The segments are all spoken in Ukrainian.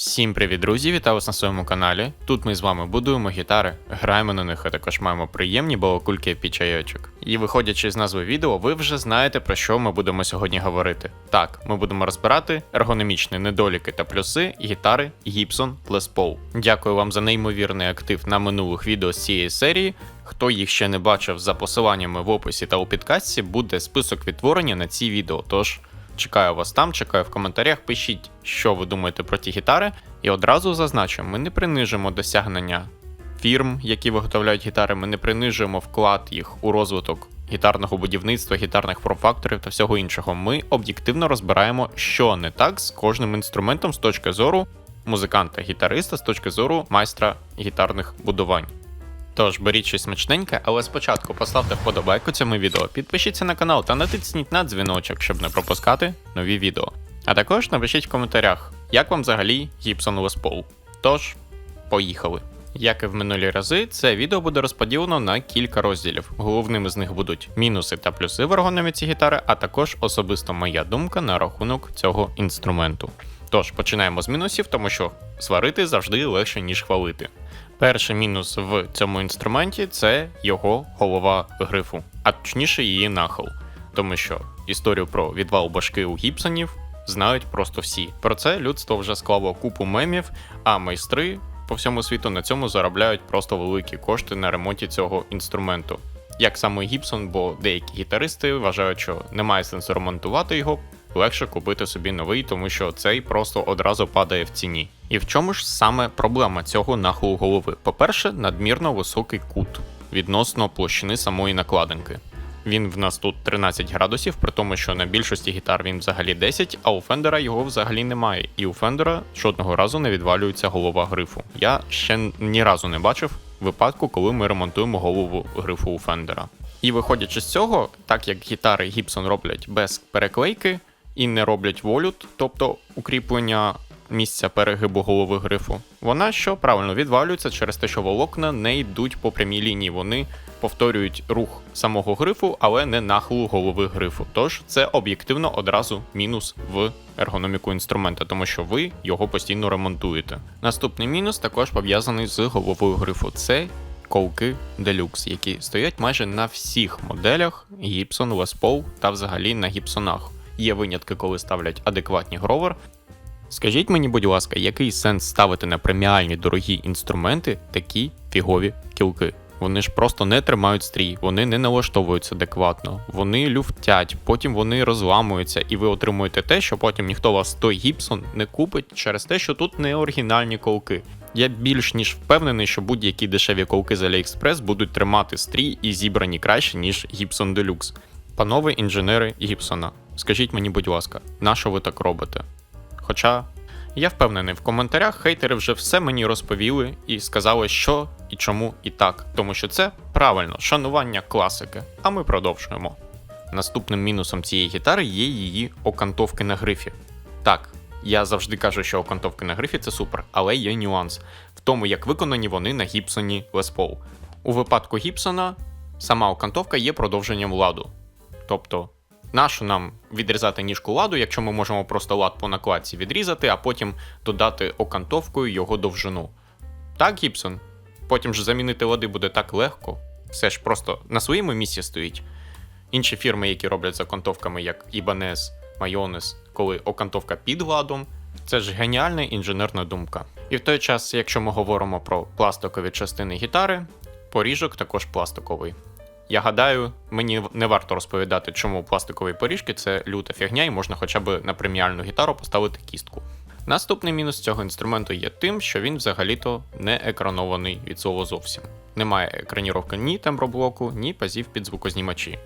Всім привіт, друзі! Вітаю вас на своєму каналі. Тут ми з вами будуємо гітари, граємо на них, а також маємо приємні балакульки під чайочок. І виходячи з назви відео, ви вже знаєте про що ми будемо сьогодні говорити. Так, ми будемо розбирати ергономічні недоліки та плюси гітари Gibson Les Paul. Дякую вам за неймовірний актив на минулих відео з цієї серії. Хто їх ще не бачив за посиланнями в описі та у підкасті, буде список відтворення на ці відео. Тож. Чекаю вас там, чекаю в коментарях. Пишіть, що ви думаєте про ті гітари. І одразу зазначу, ми не принижимо досягнення фірм, які виготовляють гітари, ми не принижуємо вклад їх у розвиток гітарного будівництва, гітарних форм-факторів та всього іншого. Ми об'єктивно розбираємо, що не так з кожним інструментом з точки зору музиканта-гітариста, з точки зору майстра гітарних будувань. Тож беріть щось смачненьке, але спочатку поставте вподобайку цьому відео, підпишіться на канал та натисніть на дзвіночок, щоб не пропускати нові відео. А також напишіть в коментарях, як вам взагалі Gibson Les. Тож, поїхали. Як і в минулі рази, це відео буде розподілено на кілька розділів. Головними з них будуть мінуси та плюси в ергономіці гітари, а також особисто моя думка на рахунок цього інструменту. Тож починаємо з мінусів, тому що сварити завжди легше, ніж хвалити. Перший мінус в цьому інструменті це його голова грифу, а точніше її нахил. Тому що історію про відвал башки у гіпсонів знають просто всі. Про це людство вже склало купу мемів, а майстри по всьому світу на цьому заробляють просто великі кошти на ремонті цього інструменту. Як саме Гібсон, бо деякі гітаристи вважають, що немає сенсу ремонтувати його, легше купити собі новий, тому що цей просто одразу падає в ціні. І в чому ж саме проблема цього нахилу голови? По-перше, надмірно високий кут відносно площини самої накладинки. Він в нас тут 13 градусів, при тому, що на більшості гітар він взагалі 10, а у Фендера його взагалі немає. І у Фендера жодного разу не відвалюється голова грифу. Я ще ні разу не бачив випадку, коли ми ремонтуємо голову грифу у Фендера. І виходячи з цього, так як гітари Gibson роблять без переклейки і не роблять волют, тобто укріплення місця перегибу голови грифу, вона що правильно відвалюється через те, що волокна не йдуть по прямій лінії. Вони повторюють рух самого грифу, але не нахилу голови грифу. Тож це об'єктивно одразу мінус в ергономіку інструмента, тому що ви його постійно ремонтуєте. Наступний мінус також пов'язаний з головою грифу. Це колки Deluxe, які стоять майже на всіх моделях Gibson Les Paul та взагалі на гіпсонах. Є винятки, коли ставлять адекватні гровер. Скажіть мені, будь ласка, який сенс ставити на преміальні дорогі інструменти такі фігові кілки? Вони ж просто не тримають стрій, вони не налаштовуються адекватно, вони люфтять, потім вони розламуються, і ви отримуєте те, що потім ніхто вас той гіпсон не купить через те, що тут не оригінальні колки. Я більш ніж впевнений, що будь-які дешеві колки з AliExpress будуть тримати стрій і зібрані краще, ніж Gibson Deluxe. Панове інженери Гібсона, скажіть мені, будь ласка, на що ви так робите? Хоча я впевнений, в коментарях хейтери вже все мені розповіли і сказали, що і чому і так, тому що це правильно шанування класики. А ми продовжуємо. Наступним мінусом цієї гітари є її окантовки на грифі. Так, я завжди кажу, що окантовки на грифі це супер, але є нюанс в тому, як виконані вони на гіпсоні Les Paul. У випадку гіпсона сама окантовка є продовженням ладу. Тобто Нащо нам відрізати ніжку ладу, якщо ми можемо просто лад по накладці відрізати, а потім додати окантовкою його довжину. Так, Гібсон? Потім ж замінити лади буде так легко. Все ж просто на своєму місці стоїть. Інші фірми, які роблять з окантовками, як Ibanez, Mayonnaise, коли окантовка під ладом, це ж геніальна інженерна думка. І в той час, якщо ми говоримо про пластикові частини гітари, поріжок також пластиковий. Я гадаю, мені не варто розповідати, чому пластикові поріжки це люта фігня, і можна хоча б на преміальну гітару поставити кістку. Наступний мінус цього інструменту є тим, що він взагалі-то не екранований від слова зовсім. Немає екраніровки ні темброблоку, ні пазів під звукознімачі.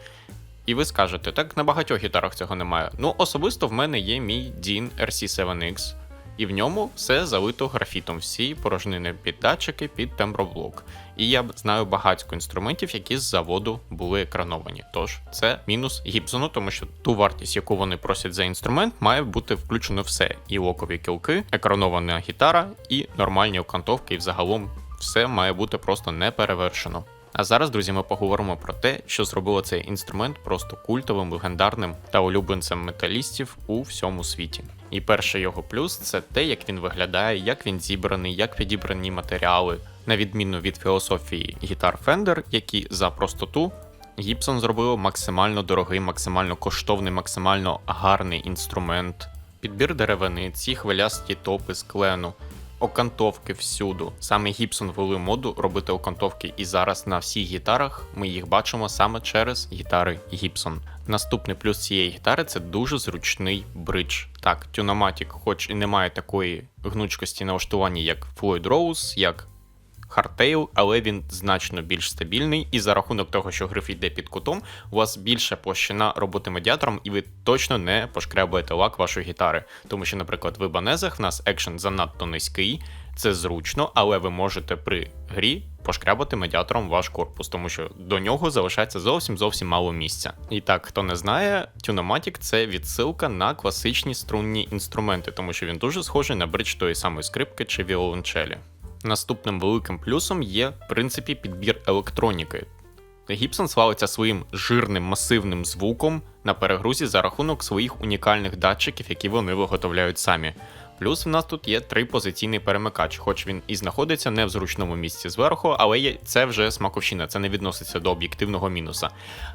І ви скажете, так на багатьох гітарах цього немає. Ну, особисто в мене є мій DIN RC7X, і в ньому все залито графітом, всі порожнини під датчики, під темброблок. І я знаю багатько інструментів, які з заводу були екрановані. Тож це мінус Гібсону, тому що ту вартість, яку вони просять за інструмент, має бути включено все: і локові кілки, екранована гітара, і нормальні окантовки, і взагалом все має бути просто не перевершено. А зараз, друзі, ми поговоримо про те, що зробило цей інструмент просто культовим, легендарним та улюбленцем металістів у всьому світі. І перший його плюс це те, як він виглядає, як він зібраний, як підібрані матеріали, на відміну від філософії гітар Fender, які за простоту Гібсон зробив максимально дорогий, максимально коштовний, максимально гарний інструмент. Підбір деревини, ці хвилясті топи з клену, окантовки всюду. Саме Гібсон ввели моду робити окантовки, і зараз на всіх гітарах ми їх бачимо саме через гітари Гібсон. Наступний плюс цієї гітари це дуже зручний бридж. Так, Тюноматік, хоч і не має такої гнучкості налаштування, як Floyd Rose, як Hardtail, але він значно більш стабільний, і за рахунок того, що гриф йде під кутом, у вас більша площина роботи медіатором, і ви точно не пошкрябуєте лак вашої гітари. Тому що, наприклад, в ібанезах в нас екшен занадто низький, це зручно, але ви можете при грі пошкрябати медіатором ваш корпус, тому що до нього залишається зовсім зовсім мало місця. І так, хто не знає, Tunomatic — це відсилка на класичні струнні інструменти, тому що він дуже схожий на бридж тої самої скрипки чи віолончелі. Наступним великим плюсом є, в принципі, підбір електроніки. Гібсон славиться своїм жирним масивним звуком на перегрузі за рахунок своїх унікальних датчиків, які вони виготовляють самі. Плюс в нас тут є трипозиційний перемикач, хоч він і знаходиться не в зручному місці зверху, але є, це вже смаковщина, це не відноситься до об'єктивного мінуса.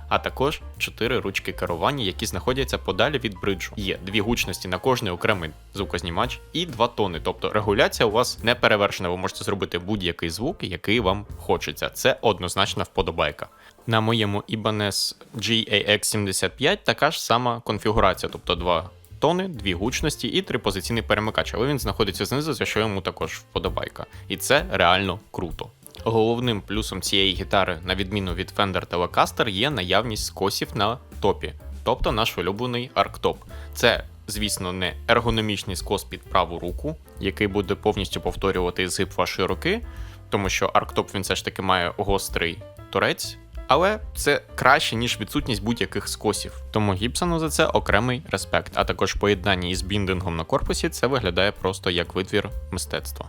А також чотири ручки керування, які знаходяться подалі від бриджу. Є дві гучності на кожний окремий звукознімач і два тони. Тобто регуляція у вас не перевершена. Ви можете зробити будь-який звук, який вам хочеться. Це однозначна вподобайка. На моєму Ibanez GAX75 така ж сама конфігурація, тобто два тони, дві гучності і трипозиційний перемикач, але він знаходиться знизу, за що йому також вподобайка. І це реально круто. Головним плюсом цієї гітари, на відміну від Fender Telecaster, є наявність скосів на топі, тобто наш улюблений арктоп. Це, звісно, не ергономічний скос під праву руку, який буде повністю повторювати згиб вашої руки, тому що арктоп він все ж таки має гострий торець. Але це краще, ніж відсутність будь-яких скосів. Тому Гібсону за це окремий респект. А також поєднання із біндингом на корпусі це виглядає просто як витвір мистецтва.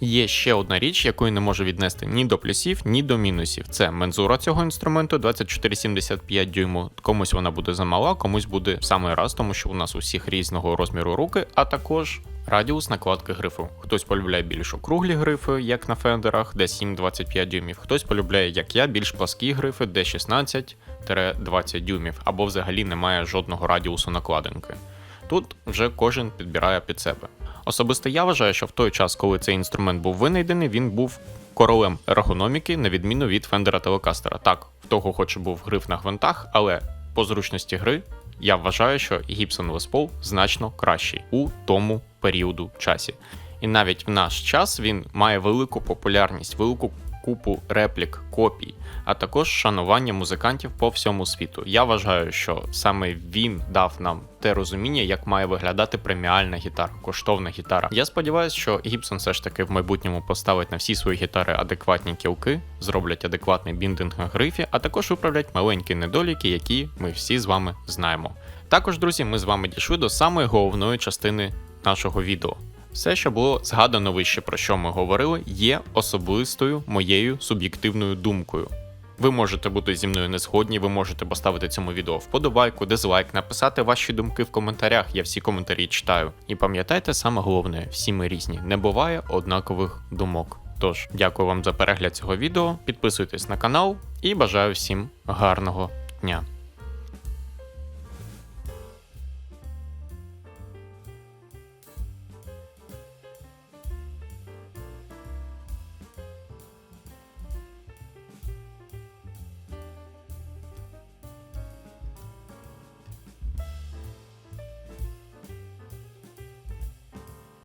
Є ще одна річ, яку я не можу віднести ні до плюсів, ні до мінусів. Це мензура цього інструменту 24,75 дюйму. Комусь вона буде замала, комусь буде в самий раз, тому що у нас усіх різного розміру руки, а також радіус накладки грифу. Хтось полюбляє більш округлі грифи, як на фендерах, де 7-25 дюймів. Хтось полюбляє, як я, більш пласкі грифи, де 16-20 дюймів, або взагалі немає жодного радіусу накладинки. Тут вже кожен підбирає під себе. Особисто я вважаю, що в той час, коли цей інструмент був винайдений, він був королем ергономіки, на відміну від Фендера Телекастера. Так, в того хоч і був гриф на гвинтах, але по зручності гри я вважаю, що Gibson Les значно кращий у тому періоду часі. І навіть в наш час він має велику популярність, велику купу реплік, копій, а також шанування музикантів по всьому світу. Я вважаю, що саме він дав нам те розуміння, як має виглядати преміальна гітара, коштовна гітара. Я сподіваюся, що Гібсон все ж таки в майбутньому поставить на всі свої гітари адекватні кілки, зроблять адекватний біндинг на грифі, а також виправлять маленькі недоліки, які ми всі з вами знаємо. Також, друзі, ми з вами дійшли до самої головної частини нашого відео. Все, що було згадано вище, про що ми говорили, є особистою моєю суб'єктивною думкою. Ви можете бути зі мною не згодні, ви можете поставити цьому відео вподобайку, дизлайк, написати ваші думки в коментарях, я всі коментарі читаю. І пам'ятайте саме головне, всі ми різні, не буває однакових думок. Тож, дякую вам за перегляд цього відео, підписуйтесь на канал і бажаю всім гарного дня.